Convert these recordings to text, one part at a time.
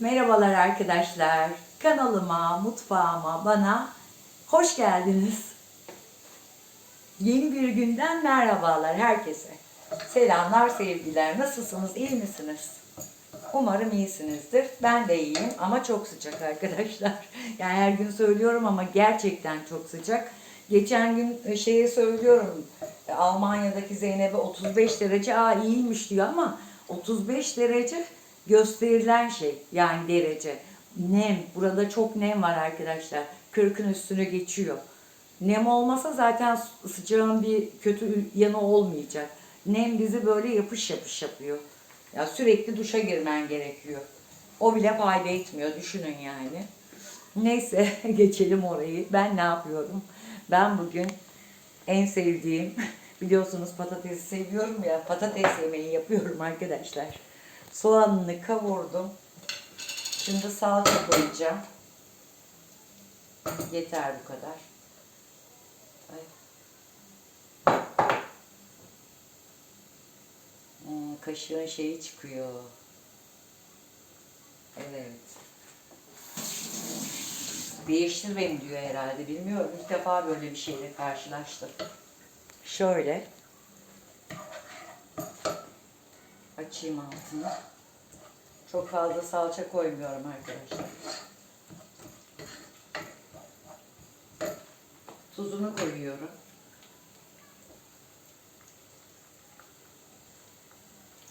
Merhabalar arkadaşlar. Kanalıma, mutfağıma, bana hoş geldiniz. Yeni bir günden merhabalar herkese. Selamlar, sevgiler. Nasılsınız, iyi misiniz? Umarım iyisinizdir. Ben de iyiyim ama çok sıcak arkadaşlar. Yani her gün söylüyorum ama gerçekten çok sıcak. Geçen gün e, şeye söylüyorum. e, Almanya'daki Zeynep'e 35 derece aa iyiymiş diyor ama 35 derece gösterilen şey yani derece. Nem. Burada çok nem var arkadaşlar. 40'ın üstüne geçiyor. Nem olmasa zaten sıcağın bir kötü yanı olmayacak. Nem bizi böyle yapış yapış yapıyor. Ya sürekli duşa girmen gerekiyor. O bile fayda etmiyor düşünün yani. Neyse geçelim orayı. Ben ne yapıyorum? Ben bugün en sevdiğim biliyorsunuz patatesi seviyorum ya patates yemeği yapıyorum arkadaşlar. Soğanını kavurdum. Şimdi salça koyacağım. Yeter bu kadar. Ay. Hmm, kaşığın şeyi çıkıyor. Evet. Değiştir beni diyor herhalde. Bilmiyorum. İlk defa böyle bir şeyle karşılaştım. Şöyle. Açayım altını. Çok fazla salça koymuyorum arkadaşlar. Tuzunu koyuyorum.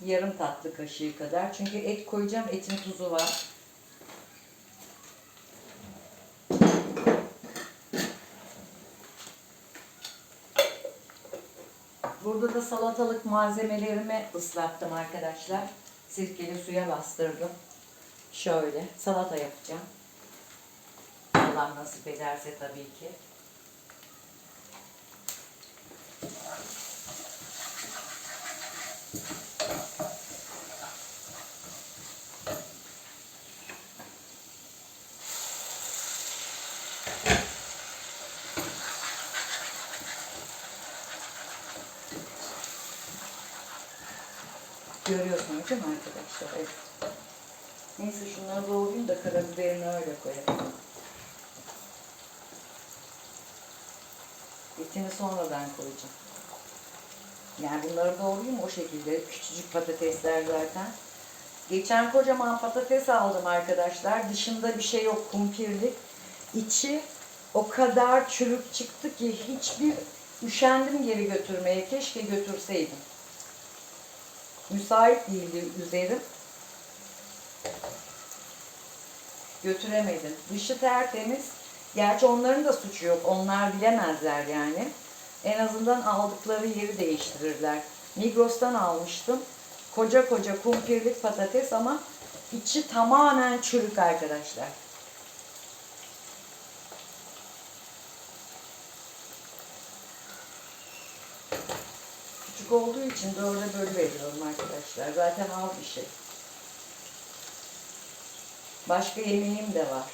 Yarım tatlı kaşığı kadar. Çünkü et koyacağım. Etin tuzu var. Burada da salatalık malzemelerimi ıslattım arkadaşlar. Sirkeli suya bastırdım. Şöyle salata yapacağım. Allah nasip ederse tabii ki. Görüyorsunuz değil mi arkadaşlar? Evet. Neyse şunları doğrayayım da karabiberini öyle koyalım. Etini sonradan koyacağım. Yani bunları doğrayayım o şekilde. Küçücük patatesler zaten. Geçen kocaman patates aldım arkadaşlar. Dışında bir şey yok kumpirlik. İçi o kadar çürük çıktı ki hiçbir üşendim geri götürmeye. Keşke götürseydim. Müsait değildi üzerim. Götüremedim. Dışı tertemiz. Gerçi onların da suçu yok. Onlar bilemezler yani. En azından aldıkları yeri değiştirirler. Migros'tan almıştım. Koca koca kumpirlik patates ama içi tamamen çürük arkadaşlar. Küçük olduğu için dörde bölü veriyorum arkadaşlar. Zaten az bir şey. Başka yemeğim de var.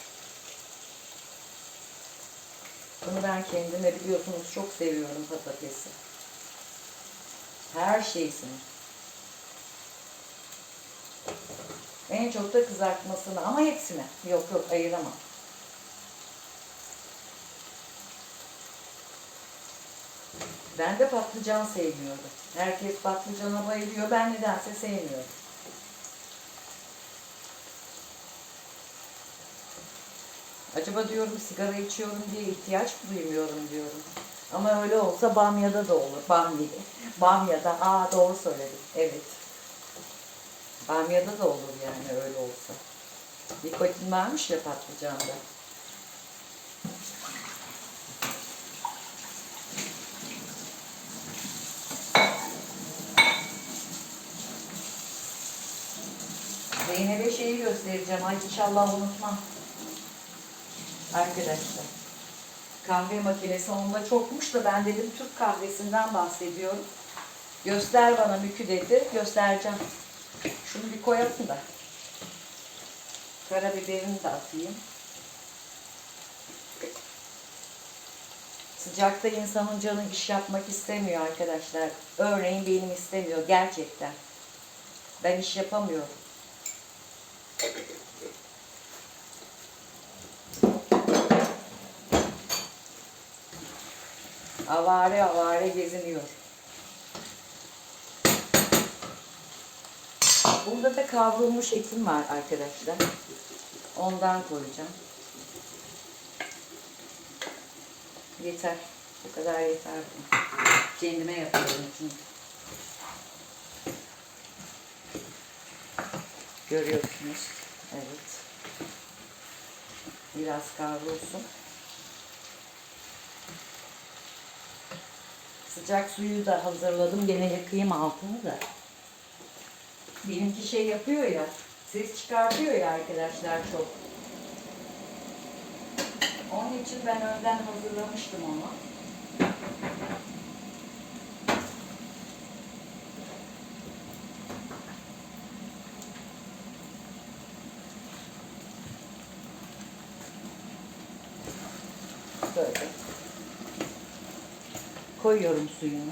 Bunu ben kendime biliyorsunuz çok seviyorum patatesi. Her şeysini. En çok da kızartmasını ama hepsini. Yok yok ayıramam. Ben de patlıcan sevmiyordum. Herkes patlıcana bayılıyor. Ben nedense sevmiyorum. Acaba diyorum sigara içiyorum diye ihtiyaç duymuyorum diyorum. Ama öyle olsa bamyada da olur. Bamya. Bamyada. Aa doğru söyledim. Evet. Bamyada da olur yani öyle olsa. Nikotin varmış ya patlıcanda. Zeynep'e şeyi göstereceğim. Ay inşallah unutmam. Arkadaşlar. Kahve makinesi onda çokmuş da ben dedim Türk kahvesinden bahsediyorum. Göster bana mükü dedi. Göstereceğim. Şunu bir koyalım da. Karabiberini de atayım. Sıcakta insanın canı iş yapmak istemiyor arkadaşlar. Örneğin benim istemiyor gerçekten. Ben iş yapamıyorum avare avare geziniyor. Burada da kavrulmuş etim var arkadaşlar. Ondan koyacağım. Yeter. Bu kadar yeter. Kendime yapıyorum çünkü. Görüyorsunuz. Evet. Biraz kavrulsun. Sıcak suyu da hazırladım. Gene yakayım altını da. Benimki şey yapıyor ya. Ses çıkartıyor ya arkadaşlar çok. Onun için ben önden hazırlamıştım onu. Böyle. Koyuyorum suyunu.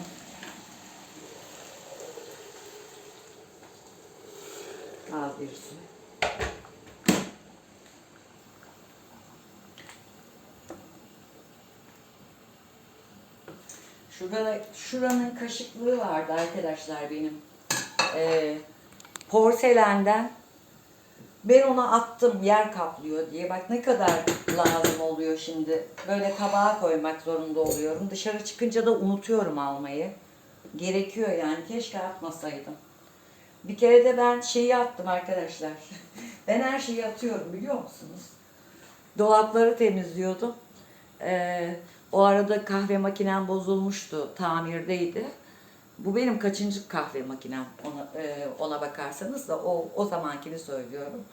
Az bir su. Şurada, şuranın kaşıklığı vardı arkadaşlar benim. Ee, porselenden. Ben onu attım yer kaplıyor diye. Bak ne kadar lazım oluyor şimdi. Böyle tabağa koymak zorunda oluyorum. Dışarı çıkınca da unutuyorum almayı. Gerekiyor yani. Keşke atmasaydım. Bir kere de ben şeyi attım arkadaşlar. ben her şeyi atıyorum biliyor musunuz? Dolapları temizliyordum. Ee, o arada kahve makinem bozulmuştu. Tamirdeydi. Bu benim kaçıncı kahve makinem ona, e, ona bakarsanız da o, o zamankini söylüyorum.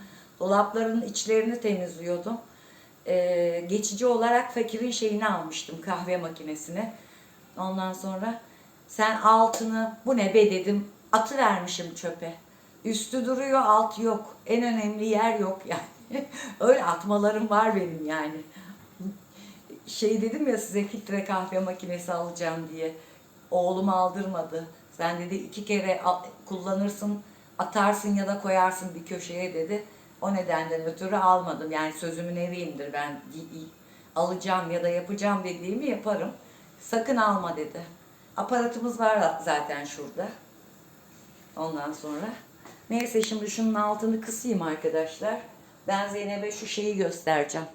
Dolapların içlerini temizliyordum. Ee, geçici olarak fakirin şeyini almıştım kahve makinesine. Ondan sonra sen altını bu ne be dedim atı vermişim çöpe. Üstü duruyor altı yok. En önemli yer yok yani. Öyle atmalarım var benim yani. Şey dedim ya size filtre kahve makinesi alacağım diye. Oğlum aldırmadı. Sen dedi iki kere kullanırsın, atarsın ya da koyarsın bir köşeye dedi. O nedenden ötürü almadım. Yani sözümün eriyimdir ben. Alacağım ya da yapacağım dediğimi yaparım. Sakın alma dedi. Aparatımız var zaten şurada. Ondan sonra. Neyse şimdi şunun altını kısayım arkadaşlar. Ben Zeynep'e şu şeyi göstereceğim.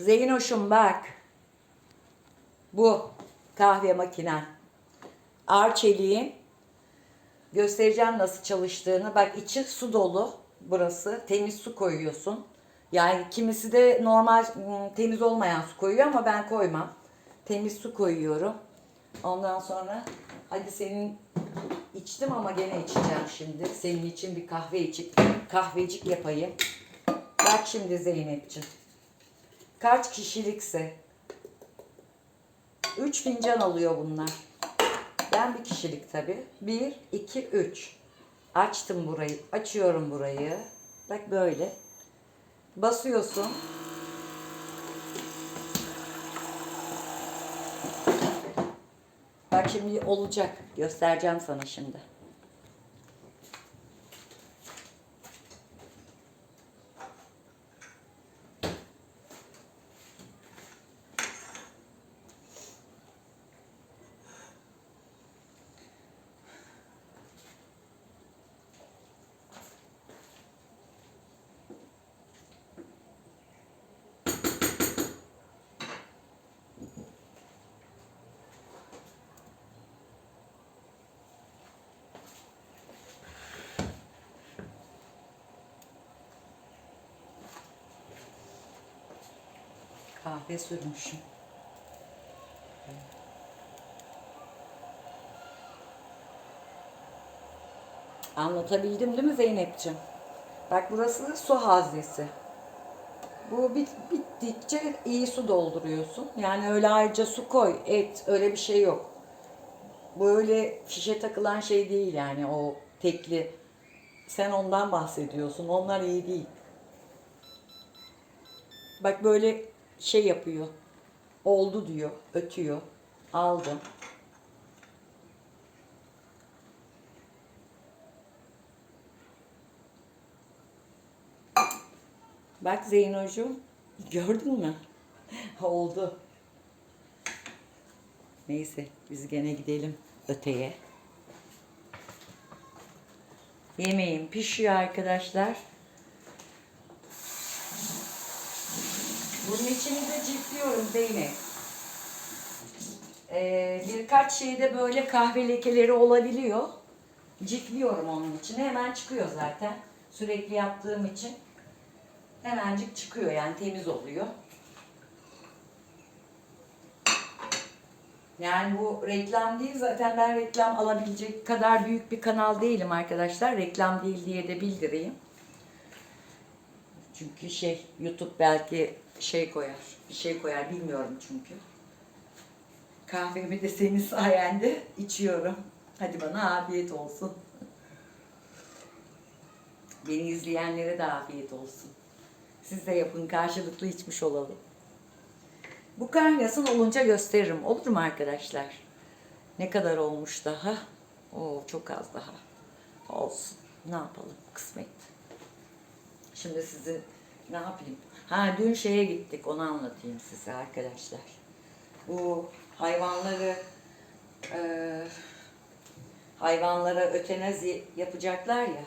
Zeynoş'um bak. Bu kahve makinen. Arçelik'in göstereceğim nasıl çalıştığını. Bak içi su dolu burası. Temiz su koyuyorsun. Yani kimisi de normal ım, temiz olmayan su koyuyor ama ben koymam. Temiz su koyuyorum. Ondan sonra hadi senin içtim ama gene içeceğim şimdi. Senin için bir kahve içip kahvecik yapayım. Bak şimdi Zeynep'ciğim. Kaç kişilikse 3 fincan alıyor bunlar. Ben bir kişilik tabi. 1, 2, 3. Açtım burayı. Açıyorum burayı. Bak böyle. Basıyorsun. Bak şimdi olacak. Göstereceğim sana şimdi. Kahve sürmüşüm. Anlatabildim değil mi Zeynep'ciğim? Bak burası su haznesi. Bu bit, bittikçe iyi su dolduruyorsun. Yani öyle ayrıca su koy, et öyle bir şey yok. Bu öyle fişe takılan şey değil yani o tekli. Sen ondan bahsediyorsun. Onlar iyi değil. Bak böyle şey yapıyor. Oldu diyor, ötüyor. Aldım. Bak Zeynocuğum, gördün mü? Oldu. Neyse biz gene gidelim öteye. Yemeğim pişiyor arkadaşlar. İçini de cifliyorum Zeynep. Ee, birkaç şeyde böyle kahve lekeleri olabiliyor. Cifliyorum onun için. Hemen çıkıyor zaten. Sürekli yaptığım için. Hemencik çıkıyor yani temiz oluyor. Yani bu reklam değil zaten ben reklam alabilecek kadar büyük bir kanal değilim arkadaşlar. Reklam değil diye de bildireyim. Çünkü şey YouTube belki şey koyar, bir şey koyar bilmiyorum çünkü. Kahvemi de senin sayende içiyorum. Hadi bana afiyet olsun. Beni izleyenlere de afiyet olsun. Siz de yapın karşılıklı içmiş olalım. Bu kaynasın olunca gösteririm. Olur mu arkadaşlar? Ne kadar olmuş daha? Oo çok az daha. Olsun. Ne yapalım? Kısmet. Şimdi sizi ne yapayım? Ha dün şeye gittik. Onu anlatayım size arkadaşlar. Bu hayvanları eee hayvanlara ötenazi yapacaklar ya.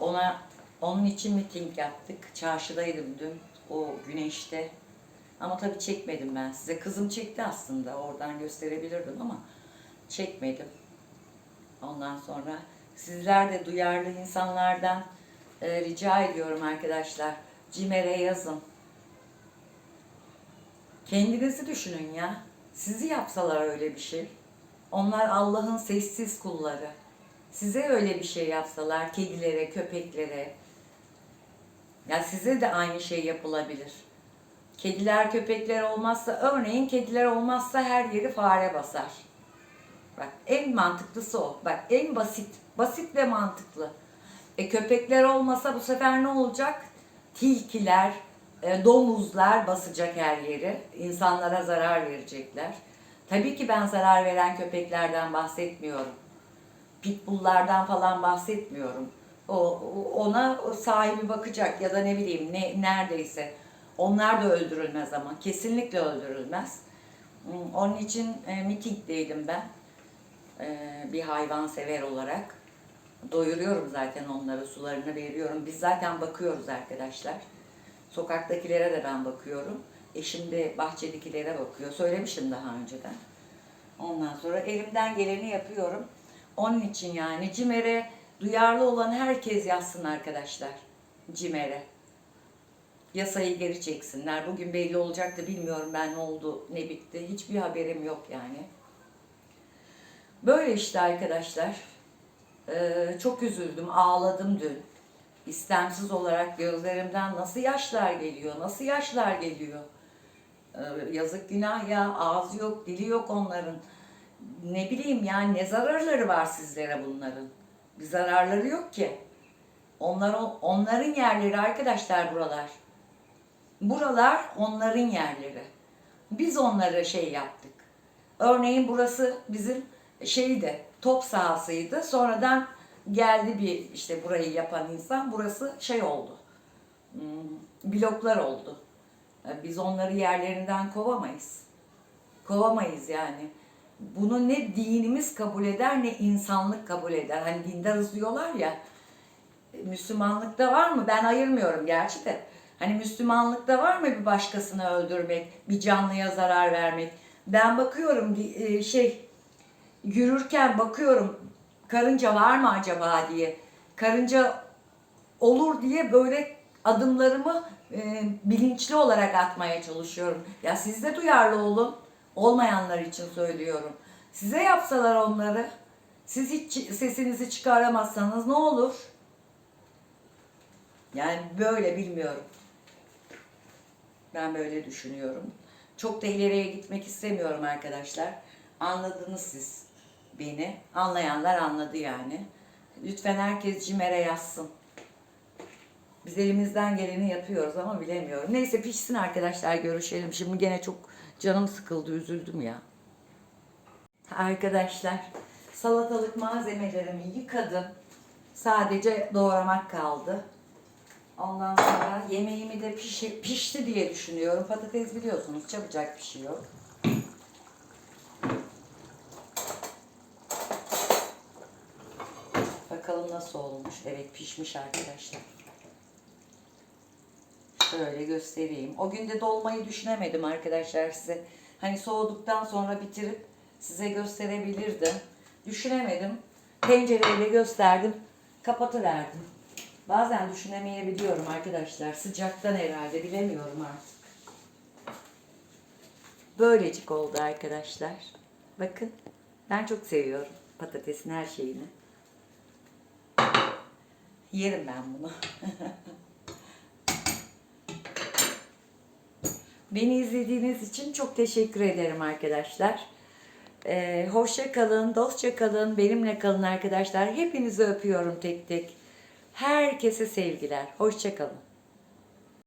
Ona onun için miting yaptık. Çarşıdaydım dün o güneşte. Ama tabii çekmedim ben size. Kızım çekti aslında. Oradan gösterebilirdim ama çekmedim. Ondan sonra sizler de duyarlı insanlardan e, rica ediyorum arkadaşlar. Cimer'e yazın. Kendinizi düşünün ya. Sizi yapsalar öyle bir şey. Onlar Allah'ın sessiz kulları. Size öyle bir şey yapsalar, kedilere, köpeklere, ya size de aynı şey yapılabilir. Kediler, köpekler olmazsa, örneğin kediler olmazsa her yeri fare basar. Bak en mantıklısı o. Bak en basit, basit ve mantıklı. E köpekler olmasa bu sefer ne olacak? Tilkiler, e, domuzlar basacak her yeri. İnsanlara zarar verecekler. Tabii ki ben zarar veren köpeklerden bahsetmiyorum. Pitbulllardan falan bahsetmiyorum. O ona sahibi bakacak ya da ne bileyim ne neredeyse. Onlar da öldürülmez ama kesinlikle öldürülmez. Onun için e, mitingdeydim ben. E, bir hayvan sever olarak. Doyuruyorum zaten onlara, sularını veriyorum. Biz zaten bakıyoruz arkadaşlar. Sokaktakilere de ben bakıyorum. Eşim de bahçedekilere bakıyor. Söylemiştim daha önceden. Ondan sonra elimden geleni yapıyorum. Onun için yani CİMER'e duyarlı olan herkes yazsın arkadaşlar. CİMER'e. Yasayı geri çeksinler. Bugün belli olacak da bilmiyorum ben ne oldu, ne bitti. Hiçbir haberim yok yani. Böyle işte arkadaşlar. Ee, çok üzüldüm, ağladım dün. İstemsiz olarak gözlerimden nasıl yaşlar geliyor, nasıl yaşlar geliyor. Ee, yazık günah ya, ağzı yok, dili yok onların. Ne bileyim yani ne zararları var sizlere bunların. Bir zararları yok ki. Onlar, onların yerleri arkadaşlar buralar. Buralar onların yerleri. Biz onlara şey yaptık. Örneğin burası bizim şeydi, top sahasıydı. Sonradan geldi bir işte burayı yapan insan. Burası şey oldu. hmm, Bloklar oldu. Biz onları yerlerinden kovamayız. Kovamayız yani. Bunu ne dinimiz kabul eder ne insanlık kabul eder. Hani dindarız diyorlar ya. Müslümanlıkta var mı? Ben ayırmıyorum gerçi de. Hani Müslümanlıkta var mı bir başkasını öldürmek, bir canlıya zarar vermek? Ben bakıyorum e, şey yürürken bakıyorum karınca var mı acaba diye. Karınca olur diye böyle adımlarımı e, bilinçli olarak atmaya çalışıyorum. Ya siz de duyarlı olun. Olmayanlar için söylüyorum. Size yapsalar onları, siz hiç sesinizi çıkaramazsanız ne olur? Yani böyle bilmiyorum. Ben böyle düşünüyorum. Çok da ileriye gitmek istemiyorum arkadaşlar. Anladınız siz beni. Anlayanlar anladı yani. Lütfen herkes CİMER'e yazsın. Biz elimizden geleni yapıyoruz ama bilemiyorum. Neyse pişsin arkadaşlar görüşelim. Şimdi gene çok canım sıkıldı, üzüldüm ya. Arkadaşlar salatalık malzemelerimi yıkadım. Sadece doğramak kaldı. Ondan sonra yemeğimi de pişi- pişti diye düşünüyorum. Patates biliyorsunuz çabucak pişiyor. Nasıl olmuş. Evet pişmiş arkadaşlar. Şöyle göstereyim. O gün de dolmayı düşünemedim arkadaşlar size. Hani soğuduktan sonra bitirip size gösterebilirdim. Düşünemedim. Tencereyle gösterdim. Kapatıverdim. Bazen düşünemeyebiliyorum arkadaşlar. Sıcaktan herhalde bilemiyorum artık. Böylecik oldu arkadaşlar. Bakın ben çok seviyorum patatesin her şeyini. Yerim ben bunu. Beni izlediğiniz için çok teşekkür ederim arkadaşlar. Ee, hoşça kalın, dostça kalın, benimle kalın arkadaşlar. Hepinizi öpüyorum tek tek. Herkese sevgiler. Hoşça kalın.